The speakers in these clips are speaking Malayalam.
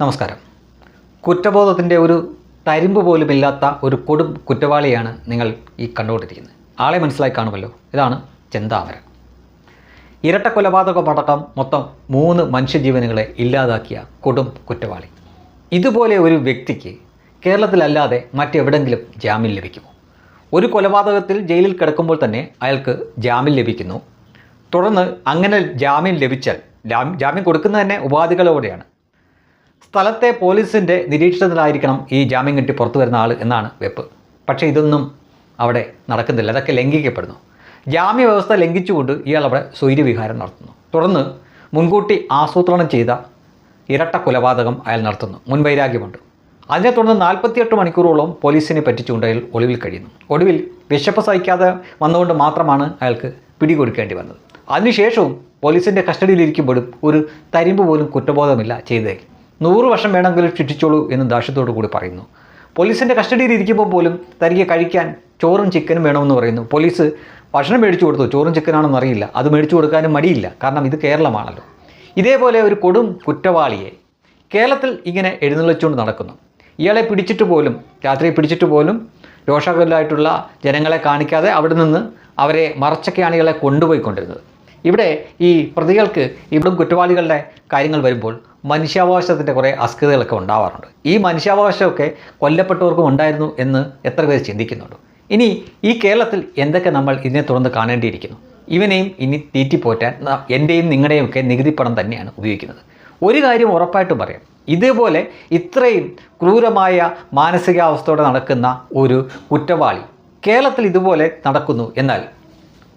നമസ്കാരം. കുറ്റബോധത്തിന്റെ ഒരു തരിമ്പ് പോലുമില്ലാത്ത ഒരു കൊടും കുറ്റവാളിയാണ് നിങ്ങൾ ഈ കണ്ടുകൊണ്ടിരിക്കുന്നത്. ആളെ മനസ്സിലായി കാണുമല്ലോ. ഇതാണ് ചെന്താമരൻ ഇരട്ട കൊലപാതകമടക്കം മൊത്തം മൂന്ന് മനുഷ്യജീവനുകളെ ഇല്ലാതാക്കിയ കൊടും കുറ്റവാളി. ഇതുപോലെ ഒരു വ്യക്തിക്ക് കേരളത്തിലല്ലാതെ മറ്റെവിടെങ്കിലും ജാമ്യം ലഭിക്കുമോ? ഒരു കൊലപാതകത്തിൽ ജയിലിൽ കിടക്കുമ്പോൾ തന്നെ അയാൾക്ക് ജാമ്യം ലഭിക്കുന്നു. തുടർന്ന് അങ്ങനെ ജാമ്യം ലഭിച്ചാൽ ജാമ്യം ജാമ്യം കൊടുക്കുന്നത് തന്നെ ഉപാധികളോടെയാണ്. സ്ഥലത്തെ പോലീസിന്റെ നിരീക്ഷണത്തിലായിരിക്കണം ഈ ജാമ്യം കിട്ടി പുറത്തു വരുന്ന ആൾ എന്നാണ് വെപ്പ്. പക്ഷേ ഇതൊന്നും അവിടെ നടക്കുന്നില്ല. അതൊക്കെ ലംഘിക്കപ്പെടുന്നു. ജാമ്യ വ്യവസ്ഥ ലംഘിച്ചുകൊണ്ട് ഇയാൾ അവിടെ സ്വൈര്യവിഹാരം നടത്തുന്നു. തുടർന്ന് മുൻകൂട്ടി ആസൂത്രണം ചെയ്ത ഇരട്ട കൊലപാതകം അയാൾ നടത്തുന്നു. മുൻവൈരാഗ്യമുണ്ട് അതിനെ തുടർന്ന് നാൽപ്പത്തിയെട്ട് മണിക്കൂറോളം പോലീസിനെ പറ്റിച്ചുകൊണ്ട് അയാൾ ഒളിവിൽ കഴിയുന്നു. ഒടുവിൽ വിശപ്പ് സഹിക്കാതെ വന്നുകൊണ്ട് മാത്രമാണ് അയാൾക്ക് പിടികൊടുക്കേണ്ടി വന്നത്. അതിനുശേഷവും പോലീസിന്റെ കസ്റ്റഡിയിലിരിക്കുമ്പോഴും ഒരു തരിമ്പ് പോലും കുറ്റബോധമില്ല ചെയ്തതിൽ നൂറ് വർഷം വേണമെങ്കിലും ശിക്ഷിച്ചോളൂ എന്ന് ദാഷ്യത്തോടു കൂടി പറയുന്നു. പോലീസിന്റെ കസ്റ്റഡിയിൽ ഇരിക്കുമ്പോൾ പോലും തനിക്ക് കഴിക്കാൻ ചോറും ചിക്കനും വേണമെന്ന് പറയുന്നു. പോലീസ് ഭക്ഷണം മേടിച്ചു കൊടുത്തു. ചോറും ചിക്കനാണെന്ന് അറിയില്ല. അത് മേടിച്ചു കൊടുക്കാനും മടിയില്ല. കാരണം ഇത് കേരളമാണല്ലോ. ഇതേപോലെ ഒരു കൊടും കുറ്റവാളിയെ കേരളത്തിൽ ഇങ്ങനെ എഴുന്നള്ളിച്ചുകൊണ്ട് നടക്കുന്നു. ഇയാളെ പിടിച്ചിട്ട് പോലും രാത്രി പിടിച്ചിട്ട് പോലും രോഷാകുലായിട്ടുള്ള ജനങ്ങളെ കാണിക്കാതെ അവിടെ നിന്ന് അവരെ മറച്ചൊക്കെയാണ് ഇയാളെ കൊണ്ടുപോയിക്കൊണ്ടിരുന്നത്. ഇവിടെ ഈ പ്രതികൾക്ക് ഇവിടും കുറ്റവാളികളുടെ കാര്യങ്ങൾ വരുമ്പോൾ മനുഷ്യാവകാശത്തിന്റെ കുറേ അസ്കൃതകളൊക്കെ ഉണ്ടാവാറുണ്ട്. ഈ മനുഷ്യാവകാശമൊക്കെ കൊല്ലപ്പെട്ടവർക്കും ഉണ്ടായിരുന്നു എന്ന് എത്ര പേര് ചിന്തിക്കുന്നുണ്ട്? ഇനി ഈ കേരളത്തിൽ എന്തൊക്കെ നമ്മൾ ഇതിനെ തുടർന്ന് കാണേണ്ടിയിരിക്കുന്നു? ഇവനെയും ഇനി തീറ്റിപ്പോറ്റാൻ എന്റെയും നിങ്ങളുടെയും ഒക്കെ നികുതി പണം തന്നെയാണ് ഉപയോഗിക്കുന്നത്. ഒരു കാര്യം ഉറപ്പായിട്ടും പറയാം. ഇതേപോലെ ഇത്രയും ക്രൂരമായ മാനസികാവസ്ഥയോടെ നടക്കുന്ന ഒരു കുറ്റവാളി കേരളത്തിൽ ഇതുപോലെ നടക്കുന്നു എന്നാൽ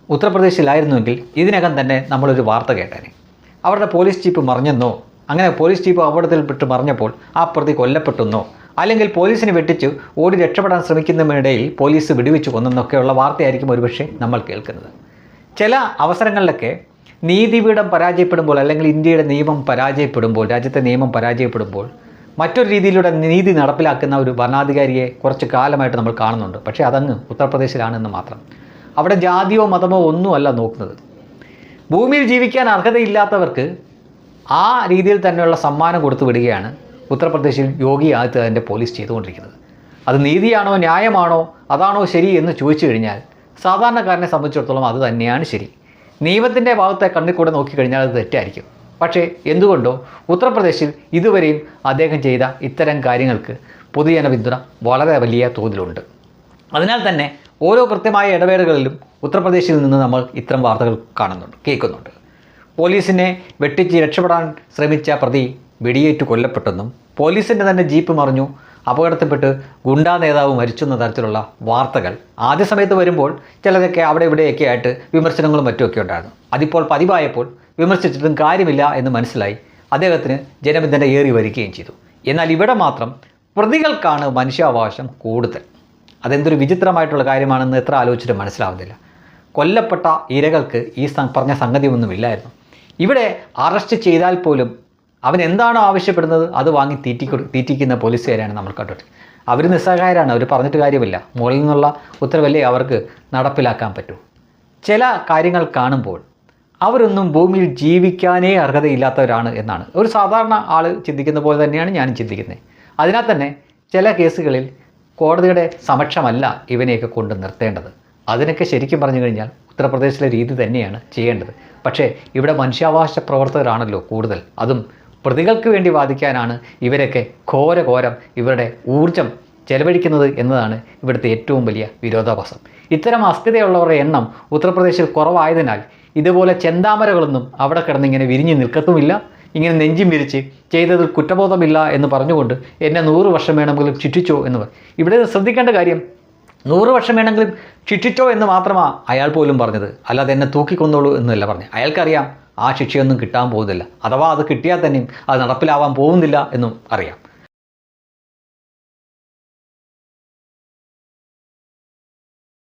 ഉത്തർപ്രദേശിലായിരുന്നുവെങ്കിൽ ഇതിനകം തന്നെ നമ്മളൊരു വാർത്ത കേട്ടേനെ. അവരുടെ പോലീസ് ചീഫ് മറിഞ്ഞെന്നോ അങ്ങനെ പോലീസ് ചീഫ് അപകടത്തിൽപ്പെട്ട് മറിഞ്ഞപ്പോൾ ആ പ്രതി കൊല്ലപ്പെട്ടെന്നോ അല്ലെങ്കിൽ പോലീസിനെ വെട്ടിച്ച് ഓടി രക്ഷപ്പെടാൻ ശ്രമിക്കുന്നതിനിടയിൽ പോലീസ് വെടിവെച്ച് കൊന്നെന്നൊക്കെയുള്ള വാർത്തയായിരിക്കും ഒരുപക്ഷെ നമ്മൾ കേൾക്കുന്നത്. ചില അവസരങ്ങളിലൊക്കെ നീതിപീഠം പരാജയപ്പെടുമ്പോൾ അല്ലെങ്കിൽ ഇന്ത്യയുടെ നിയമം പരാജയപ്പെടുമ്പോൾ രാജ്യത്തെ നിയമം പരാജയപ്പെടുമ്പോൾ മറ്റൊരു രീതിയിലൂടെ നീതി നടപ്പിലാക്കുന്ന ഒരു ഭരണാധികാരിയെ കുറച്ച് കാലമായിട്ട് നമ്മൾ കാണുന്നുണ്ട്. പക്ഷേ അതങ്ങ് ഉത്തർപ്രദേശിലാണെന്ന് മാത്രം. അവിടെ ജാതിയോ മതമോ ഒന്നുമല്ല നോക്കുന്നത്. ഭൂമിയിൽ ജീവിക്കാൻ അർഹതയില്ലാത്തവർക്ക് ആ രീതിയിൽ തന്നെയുള്ള സമ്മാനം കൊടുത്തു വിടുകയാണ് ഉത്തർപ്രദേശിൽ യോഗി ആദിത്യനാഥിന്റെ പോലീസ് ചെയ്തുകൊണ്ടിരിക്കുന്നത്. അത് നീതിയാണോ ന്യായമാണോ അതാണോ ശരി എന്ന് ചോദിച്ചു കഴിഞ്ഞാൽ സാധാരണക്കാരനെ സംബന്ധിച്ചിടത്തോളം അത് തന്നെയാണ് ശരി. നിയമത്തിന്റെ ഭാഗത്തെ കണ്ണിൽ കൂടെ നോക്കിക്കഴിഞ്ഞാൽ അത് തെറ്റായിരിക്കും. പക്ഷേ എന്തുകൊണ്ടോ ഉത്തർപ്രദേശിൽ ഇതുവരെയും അദ്ദേഹം ചെയ്ത ഇത്തരം കാര്യങ്ങൾക്ക് പൊതുജന പിന്തുണ വളരെ വലിയ തോതിലുണ്ട്. അതിനാൽ തന്നെ ഓരോ കൃത്യമായ ഇടവേളകളിലും ഉത്തർപ്രദേശിൽ നിന്ന് നമ്മൾ ഇത്തരം വാർത്തകൾ കാണുന്നുണ്ട് കേൾക്കുന്നുണ്ട്. പോലീസിനെ വെട്ടിച്ച് രക്ഷപ്പെടാൻ ശ്രമിച്ച പ്രതി വെടിയേറ്റ് കൊല്ലപ്പെട്ടെന്നും പോലീസിന്റെ തന്നെ ജീപ്പ് മറിഞ്ഞു അപകടത്തിൽപ്പെട്ട് ഗുണ്ടാ നേതാവ് മരിച്ചെന്ന തരത്തിലുള്ള വാർത്തകൾ ആദ്യ സമയത്ത് വരുമ്പോൾ ചിലതൊക്കെ അവിടെ ഇവിടെയൊക്കെ ആയിട്ട് വിമർശനങ്ങളും മറ്റുമൊക്കെ ഉണ്ടായിരുന്നു. അതിപ്പോൾ പതിവായപ്പോൾ വിമർശിച്ചിട്ടും കാര്യമില്ല എന്ന് മനസ്സിലായി അദ്ദേഹത്തിന് ജനപിന്തുണ ഏറി വരികയും ചെയ്തു. എന്നാൽ ഇവിടെ മാത്രം പ്രതികൾക്കാണ് മനുഷ്യാവകാശം കൂടുതൽ. അതെന്തൊരു വിചിത്രമായിട്ടുള്ള കാര്യമാണെന്ന് എത്ര ആലോചിച്ചിട്ട് മനസ്സിലാവുന്നില്ല. കൊല്ലപ്പെട്ട ഇരകൾക്ക് ഈ പറഞ്ഞ സംഗതി ഒന്നുമില്ലായിരുന്നു ഇവിടെ അറസ്റ്റ് ചെയ്താൽ പോലും അവൻ എന്താണോ ആവശ്യപ്പെടുന്നത് അത് വാങ്ങി തീറ്റി തീറ്റിക്കുന്ന പോലീസുകാരാണ് നമ്മൾ കണ്ടിട്ട്. അവർ നിസ്സഹായരാണ് അവർ പറഞ്ഞിട്ട് കാര്യമില്ല. മുകളിൽ നിന്നുള്ള ഉത്തരവല്ലേ അവർക്ക് നടപ്പിലാക്കാൻ പറ്റൂ. ചില കാര്യങ്ങൾ കാണുമ്പോൾ അവരൊന്നും ഭൂമിയിൽ ജീവിക്കാനേ അർഹതയില്ലാത്തവരാണ് എന്നാണ്. ഒരു സാധാരണ ആൾ ചിന്തിക്കുന്ന പോലെ തന്നെയാണ് ഞാനും ചിന്തിക്കുന്നത്. അതിനാൽ തന്നെ ചില കേസുകളിൽ കോടതിയുടെ സമക്ഷമല്ല ഇവനെയൊക്കെ കൊണ്ട് നിർത്തേണ്ടത്. അതിനൊക്കെ ശരിക്കും പറഞ്ഞു കഴിഞ്ഞാൽ ഉത്തർപ്രദേശിലെ രീതി തന്നെയാണ് ചെയ്യേണ്ടത്. പക്ഷേ ഇവിടെ മനുഷ്യാവകാശ പ്രവർത്തകരാണല്ലോ കൂടുതൽ. അതും പ്രതികൾക്ക് വേണ്ടി വാദിക്കാനാണ് ഇവരൊക്കെ ഘോര ഘോരം ഇവരുടെ ഊർജം ചെലവഴിക്കുന്നത് എന്നതാണ് ഇവിടുത്തെ ഏറ്റവും വലിയ വിരോധാഭാസം. ഇത്തരം അസ്ഥിതയുള്ളവരുടെ എണ്ണം ഉത്തർപ്രദേശിൽ കുറവായതിനാൽ ഇതുപോലെ ചെന്താമരകളൊന്നും അവിടെ കിടന്നിങ്ങനെ വിരിഞ്ഞു നിൽക്കത്തുമില്ല. ഇങ്ങനെ നെഞ്ചും വിരിച്ച് ചെയ്തതിൽ കുറ്റബോധമില്ല എന്ന് പറഞ്ഞുകൊണ്ട് എന്നെ നൂറ് വർഷം വേണമെങ്കിലും ചുറ്റിച്ചോ എന്ന്. പറയും ഇവിടെ ശ്രദ്ധിക്കേണ്ട കാര്യം നൂറ് വർഷം വേണമെങ്കിലും ശിക്ഷിച്ചോ എന്ന് മാത്രമാണ് അയാൾ പോലും പറഞ്ഞത്. അല്ലാതെ എന്നെ തൂക്കിക്കൊന്നോളൂ എന്നല്ല പറഞ്ഞു അയാൾക്കറിയാം ആ ശിക്ഷയൊന്നും കിട്ടാൻ പോകുന്നില്ല. അഥവാ അത് കിട്ടിയാൽ തന്നെയും അത് നടപ്പിലാവാൻ പോകുന്നില്ല എന്നും അറിയാം.